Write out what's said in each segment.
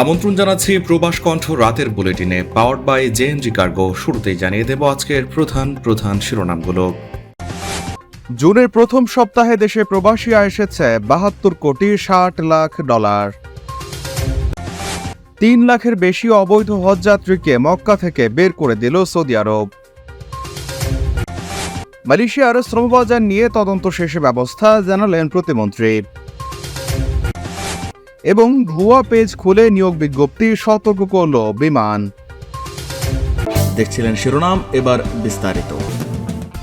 আমন্ত্রণ জানাচ্ছি প্রবাস কণ্ঠ রাতের বুলেটিনে পাওয়ার বাই জেএনজি কার্গো শুরুতেই জানিয়ে দেব আজকের প্রধান প্রধান শিরোনামগুলো। জুনের প্রথম সপ্তাহে দেশে প্রবাসী এসেছে বাহাত্তর কোটি ষাট লাখ ডলার। তিন লাখের বেশি অবৈধ হজযাত্রীকে মক্কা থেকে বের করে দিল সৌদি আরব। মালয়েশিয়ার শ্রমবাজার নিয়ে তদন্ত শেষে ব্যবস্থা জানালেন প্রতিমন্ত্রী। এবং ভুয়া পেজ খুলে নিয়োগ বিজ্ঞপ্তি সতর্ক করল বিমান। দেখছিলেন শিরোনাম এবার বিস্তারিত।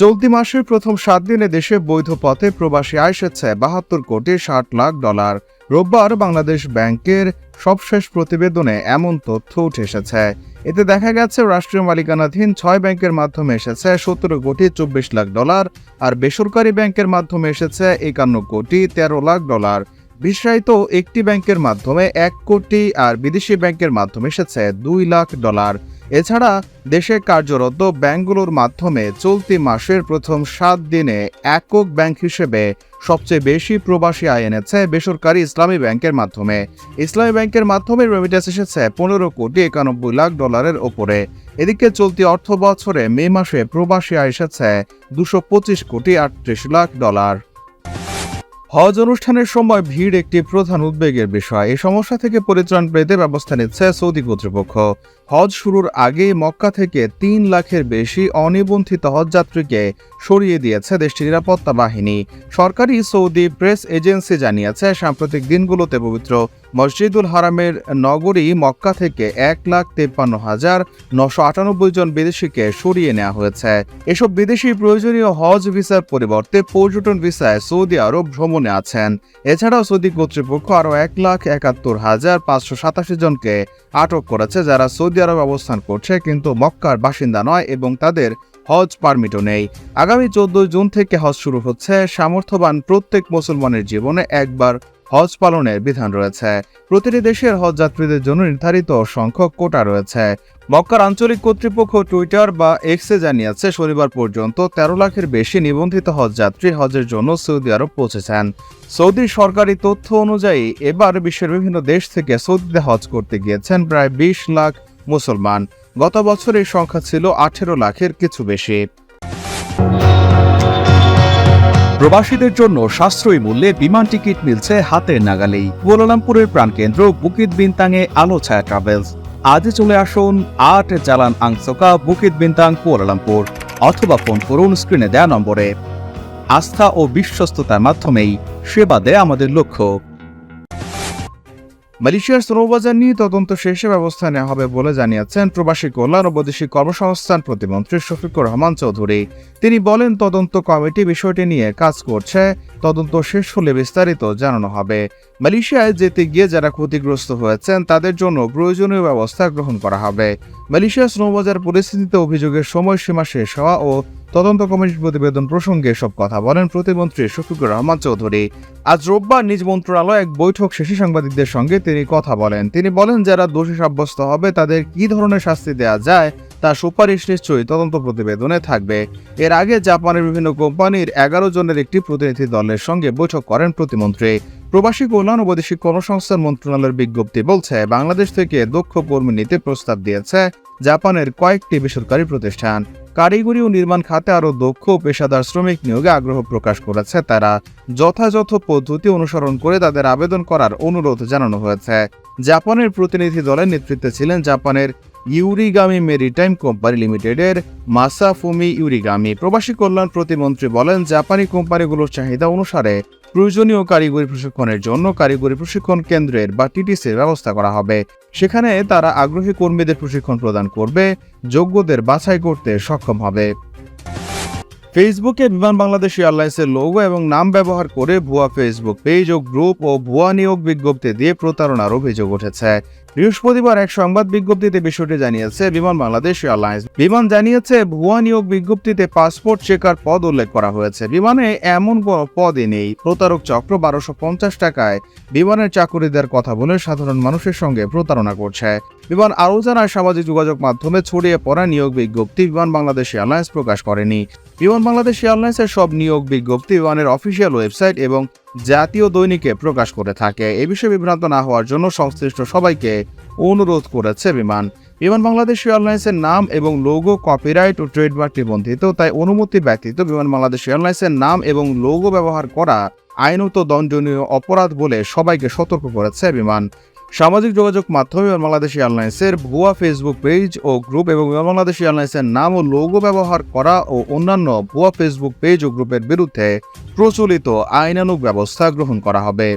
চলতি মাসের প্রথম সাত দিনে দেশে বৈধ পথে প্রবাসী আয় এসেছে বাহাত্তর কোটি ষাট লাখ ডলার। রোববার বাংলাদেশ ব্যাংকের সবশেষ প্রতিবেদনে এমন তথ্য উঠে এসেছে। এতে দেখা গেছে, রাষ্ট্রীয় মালিকানাধীন ছয় ব্যাংকের মাধ্যমে এসেছে সতেরো কোটি চব্বিশ লাখ ডলার আর বেসরকারি ব্যাংকের মাধ্যমে এসেছে একান্ন কোটি তেরো লাখ ডলার। বিশ্বায়িত একটি ব্যাংকের মাধ্যমে এক কোটি আর বিদেশি ব্যাংকের মাধ্যমে এসেছে দুই লাখ ডলার। এছাড়া দেশে কার্যরত ব্যাংকগুলোর মাধ্যমে চলতি মাসের প্রথম সাত দিনে একক ব্যাংক হিসেবে সবচেয়ে বেশি প্রবাসী আয় এনেছে বেসরকারি ইসলামী ব্যাংকের মাধ্যমে। ইসলামী ব্যাংকের মাধ্যমে রেমিটেন্স এসেছে পনেরো কোটি একানব্বই লাখ ডলারের ওপরে। এদিকে চলতি অর্থ বছরে মে মাসে প্রবাসী আয় এসেছে দুশো পঁচিশ কোটি আটত্রিশ লাখ ডলার। হজ অনুষ্ঠানের সময় ভিড় একটি প্রধান উদ্বেগের বিষয়। এই সমস্যা থেকে পরিত্রাণ পেতে ব্যবস্থা নিচ্ছে সৌদি কর্তৃপক্ষ। হজ শুরুর আগেই মক্কা থেকে তিন লাখের বেশি অনিবন্ধিত হজযাত্রীকে সরিয়ে দিয়েছে দেশটির নিরাপত্তা বাহিনী। সরকারি সৌদি প্রেস এজেন্সি জানিয়েছে, সাম্প্রতিক দিনগুলোতে পবিত্র মসজিদুল হারামের নগরী মক্কা থেকে এক লাখ তেপ্পান্ন হাজার নশো আটানব্বই জন বিদেশিকে সরিয়ে নেওয়া হয়েছে। এসব বিদেশি প্রয়োজনীয় হজ ভিসার পরিবর্তে পর্যটন ভিসায় সৌদি আরব ভ্রমণে আছেন। এছাড়াও সৌদি কর্তৃপক্ষ আরও এক লাখ একাত্তর হাজার পাঁচশো সাতাশি জনকে আটক করেছে, যারা সৌদি আরব অবস্থান করছে, কিন্তু মক্কার বাসিন্দা নয় এবং তাদের হজ পারমিটও নেই। আগামী চোদ্দ জুন থেকে হজ শুরু হচ্ছে। সামর্থ্যবান প্রত্যেক মুসলমানের জীবনে একবার হজ পালনের বিধান রয়েছে। প্রতিটি দেশের হজ যাত্রীদের জন্য নির্ধারিত সংখ্যক কোটা রয়েছে। মক্কার আঞ্চলিক কর্তৃপক্ষ টুইটার বা এক্সে জানিয়েছে, শনিবার পর্যন্ত তেরো লাখের বেশি নিবন্ধিত হজ যাত্রী হজের জন্য সৌদি আরব পৌঁছেছেন। সৌদি সরকারি তথ্য অনুযায়ী, এবার বিশ্বের বিভিন্ন দেশ থেকে সৌদিতে হজ করতে গিয়েছেন প্রায় বিশ লাখ মুসলমান। গত বছর এই সংখ্যা ছিল আঠেরো লাখের কিছু বেশি। প্রবাসীদের জন্য সাশ্রয়ী মূল্যে বিমান টিকিট মিলছে হাতের নাগালেই। কুয়ালালামপুরের প্রাণকেন্দ্র বুকিত বিনতাংয়ে আলো ছায়া ট্রাভেলস আজই চলে আসুন আট Jalan Angsoka Bukit Bintang Kuala Lumpur, অথবা ফোন করুন স্ক্রিনে দেয়া নম্বরে। আস্থা ও বিশ্বস্ততার মাধ্যমেই সেবা দেয় আমাদের লক্ষ্য। মালয়েশিয়ার শ্রমবাজার নিয়ে তদন্ত শেষে ব্যবস্থা নেওয়া হবে বলে জানিয়েছেন প্রবাসী কল্যাণ ও বৈদেশিক কর্মসংস্থান প্রতিমন্ত্রী শফিকুর রহমান চৌধুরী। তিনি বলেন, তদন্ত কমিটি বিষয়টি নিয়ে কাজ করছে, তদন্ত শেষ হলে বিস্তারিত জানানো হবে। মালয়েশিয়ায় যেতে গিয়ে যারা ক্ষতিগ্রস্ত হয়েছেন, তাদের জন্য প্রয়োজনীয় ব্যবস্থা গ্রহণ করা হবে। মালয়েশিয়া শ্রমবাজার পরিস্থিতিতে অভিযোগের সময়সীমা শেষ হওয়া ও তদন্ত কমিটির প্রতিবেদন প্রসঙ্গে সব কথা বলেন প্রতিমন্ত্রী শফিকুর রহমান চৌধুরী। আজ রোববার নিজ মন্ত্রণালয় এক বৈঠক শেষে সাংবাদিকদের সঙ্গে তিনি কথা বলেন। তিনি বলেন, যারা দোষী সাব্যস্ত হবে, তাদের কি ধরনের শাস্তি দেওয়া যায়, তা সুপারিশ নিশ্চয়ই তদন্ত প্রতিবেদনে থাকবে। এর আগে জাপানের বিভিন্ন কোম্পানির এগারো জনের একটি প্রতিনিধি দলের সঙ্গে বৈঠক করেন প্রতিমন্ত্রী। প্রবাসী কল্যাণ ও বৈদেশিক কর্মসংস্থান মন্ত্রণালয়ের বিজ্ঞপ্তি বলছে, বাংলাদেশ থেকে দক্ষ কর্মী নিতে প্রস্তাব দিয়েছে জাপানের কয়েকটি বেসরকারি প্রতিষ্ঠান। কারিগরি ও নির্মাণ খাতে আরও দক্ষ পেশাদার শ্রমিক নিয়োগে আগ্রহ প্রকাশ করেছে তারা। যথাযথ পদ্ধতি অনুসরণ করে তাদের আবেদন করার অনুরোধ জানানো হয়েছে। জাপানের প্রতিনিধি দলের নেতৃত্বে ছিলেন জাপানের ইউরিগামি মেরিটাইম কোম্পানি লিমিটেডের মাসাফুমি ইউরিগামি। প্রবাসী কল্যাণ প্রতিমন্ত্রী বলেন, জাপানি কোম্পানিগুলোর চাহিদা অনুসারে প্রয়োজনীয় কারিগরি প্রশিক্ষণের জন্য কারিগরি প্রশিক্ষণ কেন্দ্রের বা টিটিসির ব্যবস্থা করা হবে। সেখানে তারা আগ্রহী কর্মীদের প্রশিক্ষণ প্রদান করবে, যোগ্যদের বাছাই করতে সক্ষম হবে। ফেসবুকে বিমান বাংলাদেশ এয়ারলাইন্সের লোগো এবং নাম ব্যবহার করে ভুয়া ফেসবুক পেজ ও গ্রুপ ও ভুয়া নিয়োগ বিজ্ঞপ্তি দিয়ে প্রতারণার অভিযোগ উঠেছে। বৃহস্পতিবার এক সংবাদ বিজ্ঞপ্তিতে বিষয়টি জানিয়েছে, বিমান বাংলাদেশ এয়ারলাইন্স। বিমান জানিয়েছে, ভুয়া নিয়োগ বিজ্ঞপ্তিতে পাসপোর্ট চেকার পদ উল্লেখ করা হয়েছে। বিমানে এমন পদই নেই। প্রতারক চক্র বারোশো পঞ্চাশ টাকায় বিমানের চাকুরি দেওয়ার কথা বলে সাধারণ মানুষের সঙ্গে প্রতারণা করছে। বিমান আরও জানায়, সামাজিক যোগাযোগ মাধ্যমে ছড়িয়ে পড়া নিয়োগ বিজ্ঞপ্তি বিমান বাংলাদেশ এয়ারলাইন্স প্রকাশ করেনি। বিমান বাংলাদেশ এয়ারলাইন্সের সব নিয়োগ বিজ্ঞপ্তি বিমানের অফিসিয়াল ওয়েবসাইট এবং জাতীয় দৈনিকে প্রকাশ করে থাকে। এ বিষয়ে বিভ্রান্ত না হওয়ার জন্য সংশ্লিষ্ট সবাইকে অনুরোধ করেছে বিমান। বিমান বাংলাদেশ এয়ারলাইন্সের নাম এবং লোগো কপিরাইট ও ট্রেডমার্ক নিবন্ধিত, তাই অনুমতি ব্যতীত বিমান বাংলাদেশ এয়ারলাইন্সের নাম এবং লোগো ব্যবহার করা আইনত দণ্ডনীয় অপরাধ বলে সবাইকে সতর্ক করেছে বিমান। সামাজিক যোগাযোগ মাধ্যমে বিমান বাংলাদেশ এয়ারলাইন্সের ভুয়া ফেসবুক পেজ ও গ্রুপ এবং বিমান বাংলাদেশ এয়ারলাইন্সের নাম ও লোগো ব্যবহার করা ও অন্যান্য ভুয়া ফেসবুক পেজ ও গ্রুপের বিরুদ্ধে প্রচলিত আইনানুগ ব্যবস্থা গ্রহণ করা হবে।